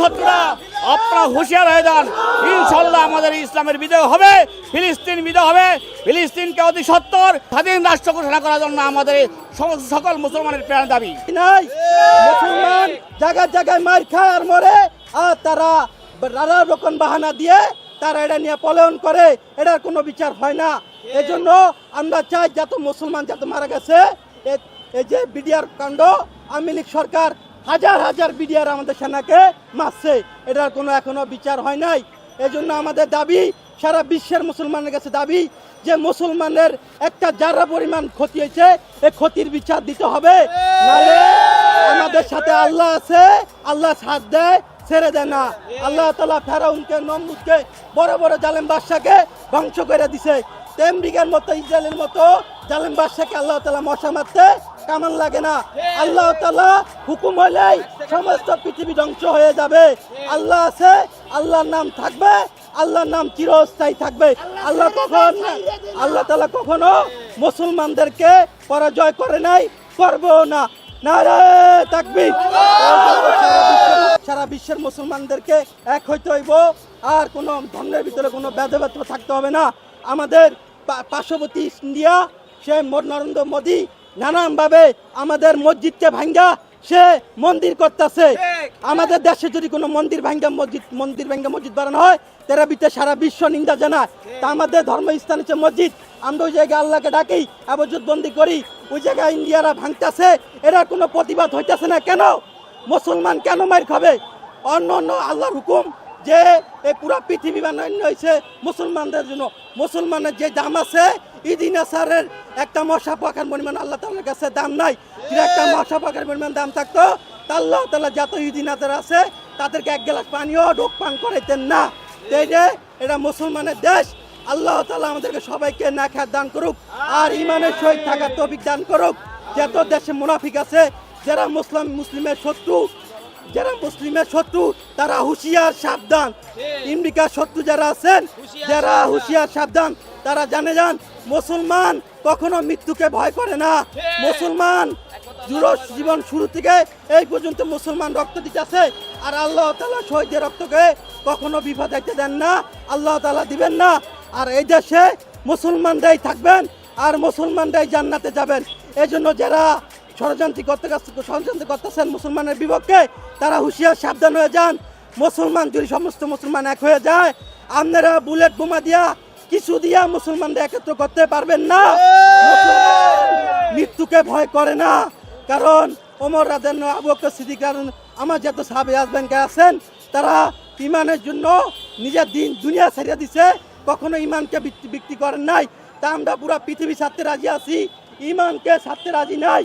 শত্রুরা, আপনারা হুঁশিয়ার হয়ে যান। ইনশাল্লাহ আমাদের ইসলামের বিজয় হবে, ফিলিস্তিন বিজয় হবে। ফিলিস্তিনকে অতি সত্তর স্বাধীন রাষ্ট্র ঘোষণা করার জন্য আমাদের সমস্ত সকল মুসলমানের প্রাণ দাবি। নাই। মুসলমান জায়গায় জায়গায় মার খায় আর মরে, আর তারা নানা রকম বাহানা দিয়ে তারা এটা নিয়ে পলায়ন করে, এটার কোনো বিচার হয় না। এজন্য আমরা চাই, যত মুসলমান যত মারা গেছে এই যে বিডিআর কাণ্ড, আওয়ামী লীগ সরকার হাজার হাজার বিডিআর আমাদের সেনাকে মারছে। এটার কোনো এখনও বিচার হয় নাই। এজন্য আমাদের দাবি, সারা বিশ্বের মুসলমানের কাছে দাবি যে মুসলমানের একটা যারা পরিমাণ ক্ষতি হয়েছে এই ক্ষতির বিচার দিতে হবে। আমাদের সাথে আল্লাহ আছে, আল্লাহ সাথ দেয়, ছেড়ে দেয় না। আল্লাহ তালা ফেরাউনকে নমরুদকে বড় বড় জালেম বাদশাকে ধ্বংস করে দিছে। তেমরিকের মতো, ইসরায়েলের মতো জালেম বাদশাকে আল্লাহ তালা মশা মারতে কামান লাগে না। আল্লাহ তালা হুকুম হলেই সমস্ত পৃথিবী ধ্বংস হয়ে যাবে। আল্লাহ আছে, আল্লাহর নাম থাকবে, আল্লাহর নাম চিরস্থায়ী থাকবে। আল্লাহ কখন আল্লাহ তালা কখনো মুসলমানদেরকে পরাজয় করে নাই করব না। সারা বিশ্বের মুসলমানদেরকে এক হইতে হইব, আর কোনো ধর্মের ভিতরে কোনো ভেদাভেদ থাকতে হবে না। আমাদের পার্শ্ববর্তী ইন্ডিয়া, সে নরেন্দ্র মোদী নানানভাবে আমাদের মসজিদকে ভাঙ্গা সে মন্দির করতেছে। আমাদের দেশে যদি কোনো মন্দির ভাঙ্গা মসজিদ মন্দির ভাঙ্গা মসজিদ বানানো হয় তারা বিতে সারা বিশ্ব নিন্দা জানায়। তা আমাদের ধর্মস্থান হচ্ছে মসজিদ। আমরা ওই জায়গায় আল্লাহকে ডাকি আবজুদ বন্দি করি। ওই জায়গায় ইন্ডিয়ারা ভাঙতেছে এরা কোনো প্রতিবাদ হইতেছে না। কেন? মুসলমান কেন মার খাবে? অন্য অন্য আল্লাহর হুকুম যে এই পুরো পৃথিবী বানানো হয়েছে মুসলমানদের জন্য। মুসলমানের যে দাম আছে ইদিন আসারের একটা মশা পাখার পরিমাণ আল্লাহ তালার কাছে দাম নাই। একটা মশা পাখার পরিমাণ দাম থাকতো তা আল্লাহ তালা যত ইদিন আসার আছে তাদেরকে এক গ্লাস পানিও ঢোক পান করাইতেন না। এই যে এটা মুসলমানের দেশ আল্লাহ তালা আমাদেরকে সবাইকে না খাত দান করুক আর ইমানের সহিত থাকার তৌফিক দান করুক। যত দেশে মুনাফিক আছে যারা মুসলিম মুসলিমের শত্রু যারা মুসলিমের শত্রু তারা হুঁশিয়ার সাবধান। আমেরিকার শত্রু যারা আছেন যারা হুঁশিয়ার সাবধান তারা জানে যান মুসলমান কখনো মৃত্যুকে ভয় করে না। মুসলমান জুড়ো জীবন শুরু থেকে এই পর্যন্ত মুসলমান রক্ত দিতেছে আর আল্লাহ তালা শহীদের রক্তকে কখনো বিপদ আইতে দেন না। আল্লাহ তালা দিবেন না। আর এই দেশে মুসলমানরাই থাকবেন আর মুসলমানরাই জান্নাতে যাবেন। এই জন্য যারা ষড়যন্ত্র করতে ষড়যন্ত্র করতেছেন মুসলমানের বিপক্ষে তারা হুঁশিয়ার, সাবধান হয়ে যান। মুসলমান যদি সমস্ত মুসলমান এক হয়ে যায়, আপনারা বুলেট বোমা দিয়া কিছু দিয়া মুসলমানদের একত্র করতে পারবেন না। মৃত্যুকে ভয় করে না। কারণ ওমর রাজেন আবু সিদ্দিক কারণ আমার যত সাহাবে আসবেনকে আছেন, তারা ইমানের জন্য নিজের দিন দুনিয়া ছাড়িয়ে দিছে। কখনো ইমানকে বিক্রি করেন নাই। তা আমরা পুরো পৃথিবী ছাড়তে রাজি আছি। ইমানকে ছাড়তে রাজি নাই।